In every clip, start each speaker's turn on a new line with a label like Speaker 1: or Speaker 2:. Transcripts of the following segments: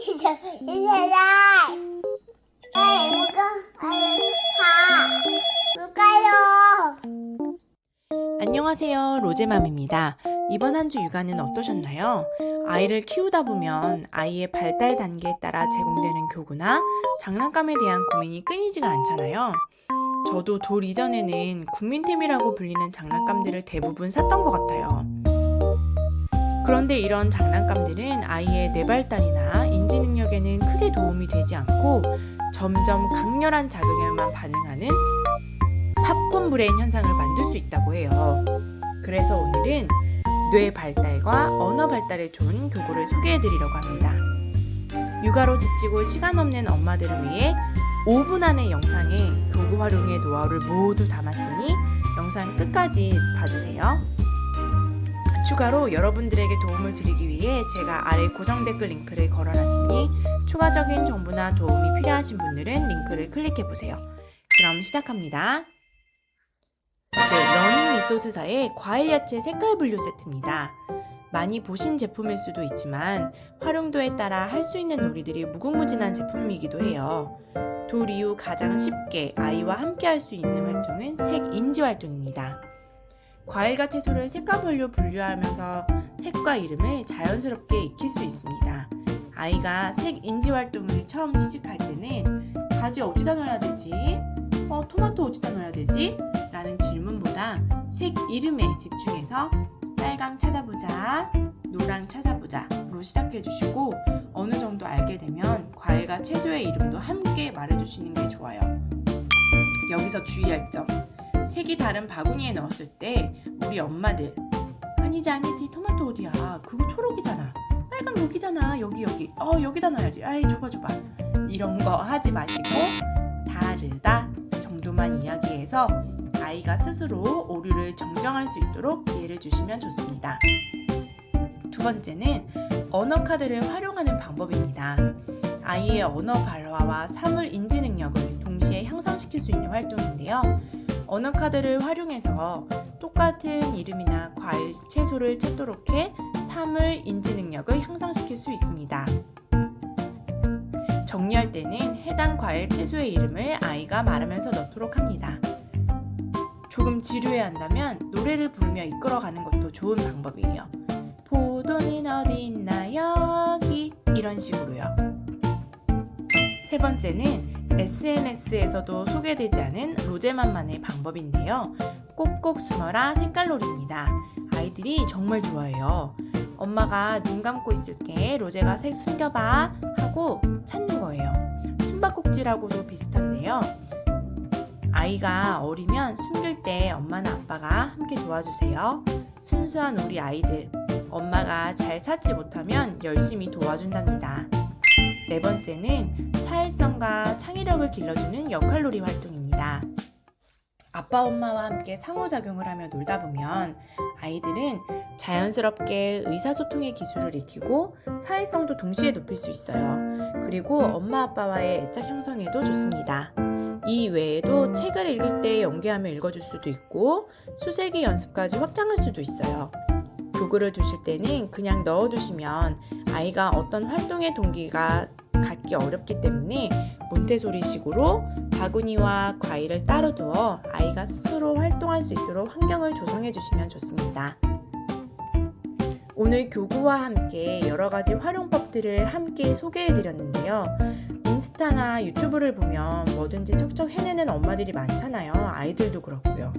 Speaker 1: 이제라. 누가요?
Speaker 2: 안녕하세요. 로제맘입니다. 이번 한 주 육아는 어떠셨나요? 아이를 키우다 보면 아이의 발달 단계에 따라 제공되는 교구나 장난감에 대한 고민이 끊이지가 않잖아요. 저도 돌 이전에는 국민템이라고 불리는 장난감들을 대부분 샀던 것 같아요. 그런데 이런 장난감들은 아이의 뇌발달이나 인지 능력에는 크게 도움이 되지 않고 점점 강렬한 자극에만 반응하는 팝콘 브레인 현상을 만들 수 있다고 해요. 그래서 오늘은 뇌 발달과 언어 발달에 좋은 교구를 소개해 드리려고 합니다. 육아로 지치고 시간 없는 엄마들을 위해 5분 안의 영상에 교구 활용의 노하우를 모두 담았으니 영상 끝까지 봐주세요. 추가로 여러분들에게 도움을 드리기 위해 제가 아래 고정 댓글 링크를 걸어놨으니 추가적인 정보나 도움이 필요하신 분들은 링크를 클릭해 보세요. 그럼 시작합니다. 네, 러닝 리소스사의 과일 야채 색깔 분류 세트입니다. 많이 보신 제품일 수도 있지만 활용도에 따라 할 수 있는 놀이들이 무궁무진한 제품이기도 해요. 돌 이후 가장 쉽게 아이와 함께 할 수 있는 활동은 색 인지 활동입니다. 과일과 채소를 색깔별로 분류하면서 색과 이름을 자연스럽게 익힐 수 있습니다. 아이가 색 인지 활동을 처음 시작할 때는 가지 어디다 넣어야 되지? 어, 토마토 어디다 넣어야 되지? 라는 질문보다 색 이름에 집중해서 빨강 찾아보자, 노랑 찾아보자로 시작해 주시고 어느 정도 알게 되면 과일과 채소의 이름도 함께 말해 주시는 게 좋아요. 여기서 주의할 점. 색이 다른 바구니에 넣었을 때 우리 엄마들 아니지 아니지 토마토 어디야 그거 초록이잖아 빨강 여기잖아 여기 여기 어 여기다 넣어야지 아이 줘봐 줘봐 이런 거 하지 마시고 다르다 정도만 이야기해서 아이가 스스로 오류를 정정할 수 있도록 기회를 주시면 좋습니다. 두 번째는 언어 카드를 활용하는 방법입니다. 아이의 언어 발화와 사물 인지 능력을 동시에 향상시킬 수 있는 활동인데요. 언어 카드를 활용해서 똑같은 이름이나 과일, 채소를 찾도록 해 사물 인지 능력을 향상시킬 수 있습니다. 정리할 때는 해당 과일, 채소의 이름을 아이가 말하면서 넣도록 합니다. 조금 지루해 한다면 노래를 부르며 이끌어가는 것도 좋은 방법이에요. 포도는 어디 있나 여기 이런 식으로요. 세 번째는 SNS에서도 소개되지 않은 로제맘만의 방법인데요. 꼭꼭 숨어라 색깔놀이입니다. 아이들이 정말 좋아해요. 엄마가 눈 감고 있을게 로제가 색 숨겨봐 하고 찾는 거예요. 숨바꼭질하고도 비슷한데요. 아이가 어리면 숨길 때 엄마나 아빠가 함께 도와주세요. 순수한 우리 아이들. 엄마가 잘 찾지 못하면 열심히 도와준답니다. 네 번째는 사회성과 창의력을 길러주는 역할놀이 활동입니다. 아빠 엄마와 함께 상호작용을 하며 놀다 보면 아이들은 자연스럽게 의사소통의 기술을 익히고 사회성도 동시에 높일 수 있어요. 그리고 엄마 아빠와의 애착 형성에도 좋습니다. 이 외에도 책을 읽을 때 연기하며 읽어줄 수도 있고 수세기 연습까지 확장할 수도 있어요. 교구를 두실 때는 그냥 넣어두시면 아이가 어떤 활동의 동기가 갖기 어렵기 때문에 몬테소리식으로 바구니와 과일을 따로 두어 아이가 스스로 활동할 수 있도록 환경을 조성해 주시면 좋습니다. 오늘 교구와 함께 여러 가지 활용법들을 함께 소개해 드렸는데요. 인스타나 유튜브를 보면 뭐든지 척척 해내는 엄마들이 많잖아요. 아이들도 그렇고요.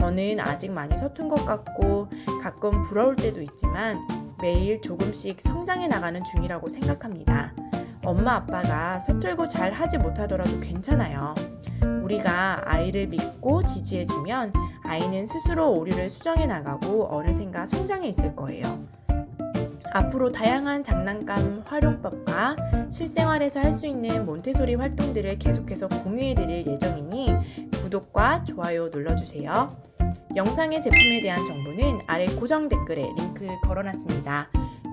Speaker 2: 저는 아직 많이 서툰 것 같고 가끔 부러울 때도 있지만 매일 조금씩 성장해 나가는 중이라고 생각합니다. 엄마 아빠가 서툴고 잘 하지 못하더라도 괜찮아요. 우리가 아이를 믿고 지지해주면 아이는 스스로 오류를 수정해 나가고 어느샌가 성장해 있을 거예요. 앞으로 다양한 장난감 활용법과 실생활에서 할 수 있는 몬테소리 활동들을 계속해서 공유해 드릴 예정이니 구독과 좋아요 눌러주세요. 영상의 제품에 대한 정보는 아래 고정 댓글에 링크 걸어놨습니다.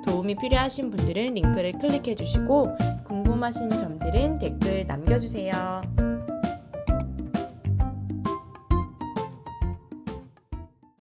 Speaker 2: 도움이 필요하신 분들은 링크를 클릭해 주시고 궁금하신 점들은 댓글 남겨주세요.